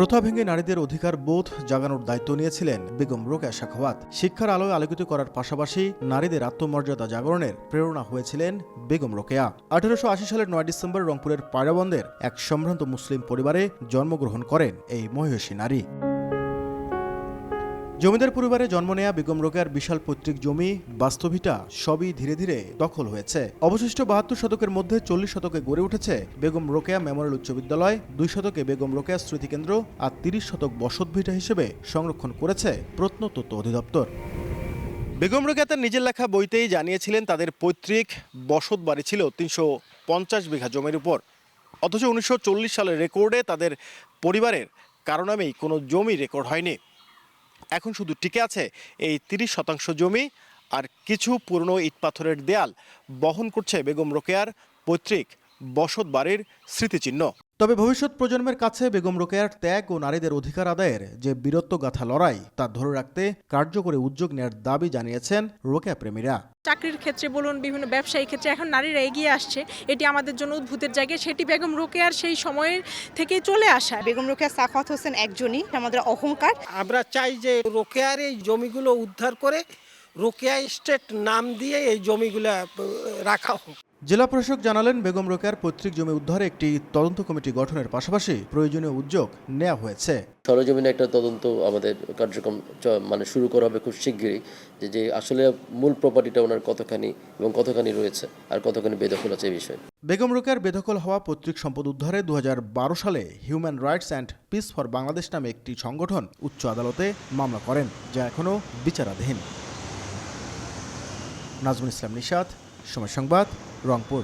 প্রথা ভেঙে নারীদের অধিকার বোধ জাগানোর দায়িত্ব নিয়েছিলেন বেগম রোকেয়া শাখাওয়াত। শিক্ষার আলোয় আলোকিত করার পাশাপাশি নারীদের আত্মমর্যাদা জাগরণের প্রেরণা হয়েছিলেন বেগম রোকেয়া। আঠারোশো আশি সালের নয় ডিসেম্বর রংপুরের পায়রাবন্দের এক সম্ভ্রান্ত মুসলিম পরিবারে জন্মগ্রহণ করেন এই মহিষী নারী। জমিদার পরিবারে জন্ম নেয়া বেগম রোকেয়ার বিশাল পৈতৃক জমি, বাস্তবিটা সবই ধীরে ধীরে দখল হয়েছে। অবশিষ্ট বাহাত্তর শতকের মধ্যে চল্লিশ শতকে গড়ে উঠেছে বেগম রোকেয়া মেমোরিয়াল উচ্চ বিদ্যালয়, দুই শতকে বেগম রোকেয়া স্মৃতিকেন্দ্র আর তিরিশ শতক বসতভিটা হিসেবে সংরক্ষণ করেছে প্রত্নতত্ত্ব অধিদপ্তর। বেগম রোকেয়া তার নিজের লেখা বইতেই জানিয়েছিলেন তাদের পৈতৃক বসত বাড়ি ছিল তিনশো পঞ্চাশ বিঘা জমির উপর। অথচ উনিশশো চল্লিশ সালের রেকর্ডে তাদের পরিবারের কারও নামেই কোনো জমি রেকর্ড হয়নি। এখন শুধু টিকে আছে এই তিরিশ শতাংশ জমি আর কিছু পুরনো ইটপাথরের দেয়াল বহন করছে বেগম রোকেয়ার পৈতৃক বসত বাড়ির স্মৃতিচিহ্ন। তবে ভবিষ্যৎ প্রজন্মের কাছে বেগম রোকেয়ার ত্যাগ ও নারীদের অধিকার আদায়ের যে বীরত্বগাথা লড়াই তা ধরে রাখতে কার্যকরী উদ্যোগ নেওয়ার দাবি জানিয়েছেন রোকেয়া প্রেমীরা। চাকরির ক্ষেত্রে বলুন বিভিন্ন ব্যবসায়ী ক্ষেত্রে এখন নারীরা এগিয়ে আসছে। এটি আমাদের জন্য উদ্ভূতের জায়গায় সেটি বেগম রোকেয়ার সেই সময়ের থেকে চলে আসা। বেগম রোকেয়া সাখাওয়াত হোসেন একজনই আমাদের অহংকার। আমরা চাই যে রোকেয়ার এই জমিগুলো উদ্ধার করে রোকেয়া স্টেট নাম দিয়ে এই জমিগুলো রাখা হোক। জেলা প্রশাসক জানালেন বেগম রোকেয়ার পৈতৃক জমি উদ্ধারে একটি তদন্ত কমিটি গঠনের পাশাপাশি প্রয়োজনীয় উদ্যোগ নেওয়া হয়েছে। সরজমিনে একটা তদন্ত আমাদের কার্যক্রম মানে শুরু করা হবে খুব শিগগিরই যে যে আসলে মূল প্রপার্টিটা ওনার কতখানি এবং কতখানি রয়েছে আর কতখানি বেদখল আছে এই বিষয়ে। বেগম রোকেয়ার বেদখল হওয়া পৈতৃক সম্পদ উদ্ধারে দু হাজার বারো সালে human rights and peace for Bangladesh নামে একটি সংগঠন উচ্চ আদালতে মামলা করেন যা এখনও বিচারাধীন। নাজমুল ইসলাম নিশাত সময় সংবাদ রংপুর।